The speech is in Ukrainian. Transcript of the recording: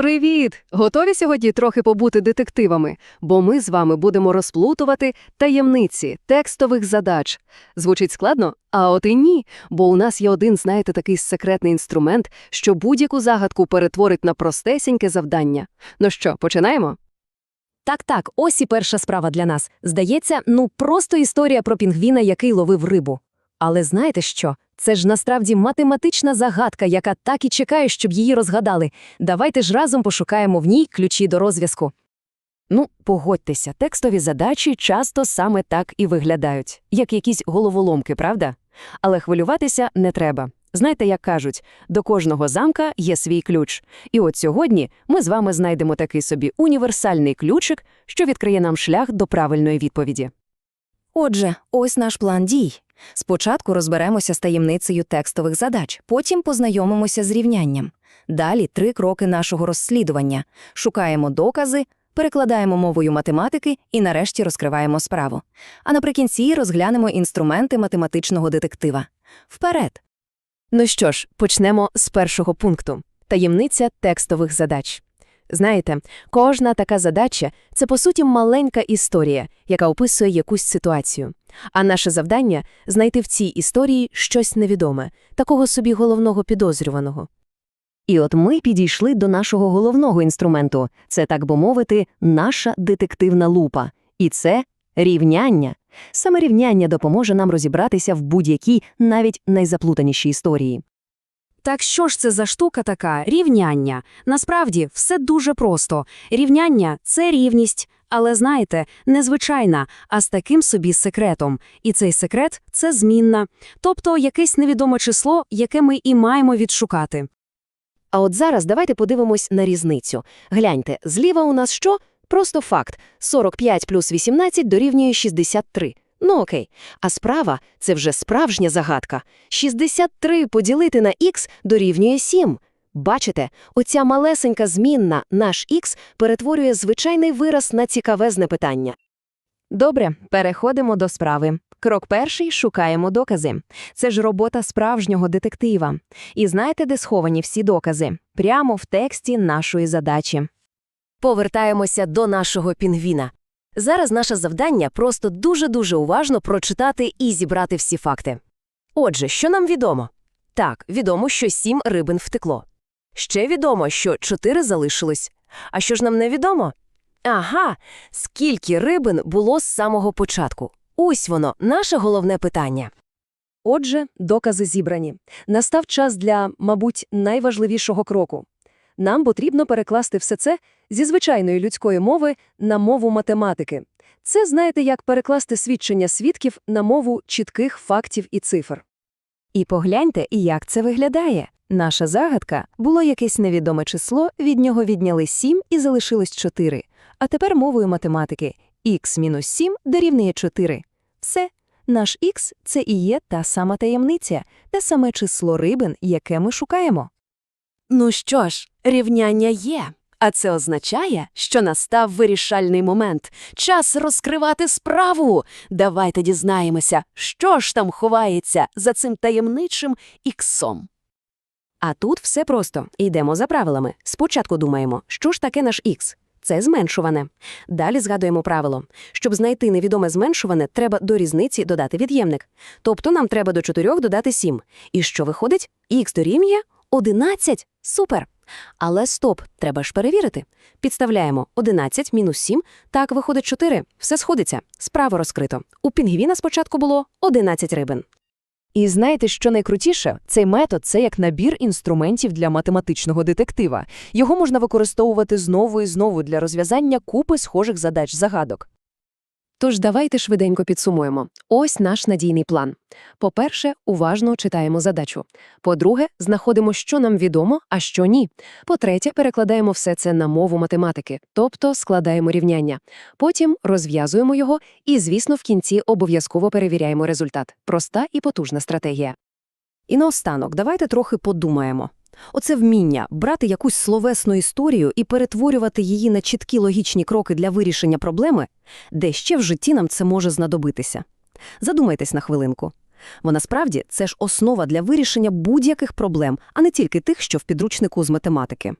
Привіт! Готові сьогодні трохи побути детективами, бо ми з вами будемо розплутувати таємниці текстових задач. Звучить складно? А от і ні, бо у нас є один, знаєте, такий секретний інструмент, що будь-яку загадку перетворить на простесіньке завдання. Ну що, починаємо? Так-так, ось і перша справа для нас. Здається, ну просто історія про пінгвіна, який ловив рибу. Але знаєте що? Це ж насправді математична загадка, яка так і чекає, щоб її розгадали. Давайте ж разом пошукаємо в ній ключі до розв'язку. Ну, погодьтеся, текстові задачі часто саме так і виглядають, як якісь головоломки, правда? Але хвилюватися не треба. Знаєте, як кажуть, до кожного замка є свій ключ. І от сьогодні ми з вами знайдемо такий собі універсальний ключик, що відкриє нам шлях до правильної відповіді. Отже, ось наш план дій. Спочатку розберемося з таємницею текстових задач, потім познайомимося з рівнянням. Далі три кроки нашого розслідування. Шукаємо докази, перекладаємо мовою математики і нарешті розкриваємо справу. А наприкінці розглянемо інструменти математичного детектива. Вперед! Ну що ж, почнемо з першого пункту – таємниця текстових задач. Знаєте, кожна така задача – це, по суті, маленька історія, яка описує якусь ситуацію. А наше завдання – знайти в цій історії щось невідоме, такого собі головного підозрюваного. І от ми підійшли до нашого головного інструменту – це, так би мовити, наша детективна лупа. І це рівняння. Саме рівняння допоможе нам розібратися в будь-якій, навіть найзаплутанішій історії. Так що ж це за штука така рівняння? Насправді все дуже просто. Рівняння це рівність, але знаєте, незвичайна, а з таким собі секретом. І цей секрет це змінна, тобто якесь невідоме число, яке ми і маємо відшукати. А от зараз давайте подивимось на різницю. Гляньте, зліва у нас що? Просто факт. 45 плюс 18 дорівнює 63. Ну окей. А справа – це вже справжня загадка. 63 поділити на х дорівнює 7. Бачите, оця малесенька змінна, наш х, перетворює звичайний вираз на цікавезне питання. Добре, переходимо до справи. Крок перший – шукаємо докази. Це ж робота справжнього детектива. І знаєте, де сховані всі докази? Прямо в тексті нашої задачі. Повертаємося до нашого пінгвіна. Зараз наше завдання просто дуже-дуже уважно прочитати і зібрати всі факти. Отже, що нам відомо? Так, відомо, що сім рибин втекло. Ще відомо, що чотири залишились. А що ж нам не відомо? Ага, скільки рибин було з самого початку? Ось воно, наше головне питання. Отже, докази зібрані. Настав час для, мабуть, найважливішого кроку. Нам потрібно перекласти все це зі звичайної людської мови на мову математики. Це, знаєте, як перекласти свідчення свідків на мову чітких фактів і цифр. І погляньте, як це виглядає. Наша загадка було якесь невідоме число, від нього відняли 7 і залишилось 4. А тепер мовою математики х мінус 7 дорівнює 4. Все. Наш х – це і є та сама таємниця, те саме число рибин, яке ми шукаємо. Ну що ж, рівняння є. А це означає, що настав вирішальний момент. Час розкривати справу. Давайте дізнаємося, що ж там ховається за цим таємничим іксом. А тут все просто. Йдемо за правилами. Спочатку думаємо, що ж таке наш х? Це зменшуване. Далі згадуємо правило. Щоб знайти невідоме зменшуване, треба до різниці додати від'ємник. Тобто нам треба до 4 додати 7. І що виходить? Х дорівнює 11. Супер! Але стоп, треба ж перевірити. Підставляємо 11 мінус 7, так виходить 4. Все сходиться. Справа розкрито. У пінгвіна спочатку було 11 рибин. І знаєте, що найкрутіше? Цей метод – це як набір інструментів для математичного детектива. Його можна використовувати знову і знову для розв'язання купи схожих задач-загадок. Тож давайте швиденько підсумуємо. Ось наш надійний план. По-перше, уважно читаємо задачу. По-друге, знаходимо, що нам відомо, а що ні. По-третє, перекладаємо все це на мову математики, тобто складаємо рівняння. Потім розв'язуємо його і, звісно, в кінці обов'язково перевіряємо результат. Проста і потужна стратегія. І наостанок, давайте трохи подумаємо. Оце вміння брати якусь словесну історію і перетворювати її на чіткі логічні кроки для вирішення проблеми, де ще в житті нам це може знадобитися. Задумайтесь на хвилинку. Бо насправді це ж основа для вирішення будь-яких проблем, а не тільки тих, що в підручнику з математики.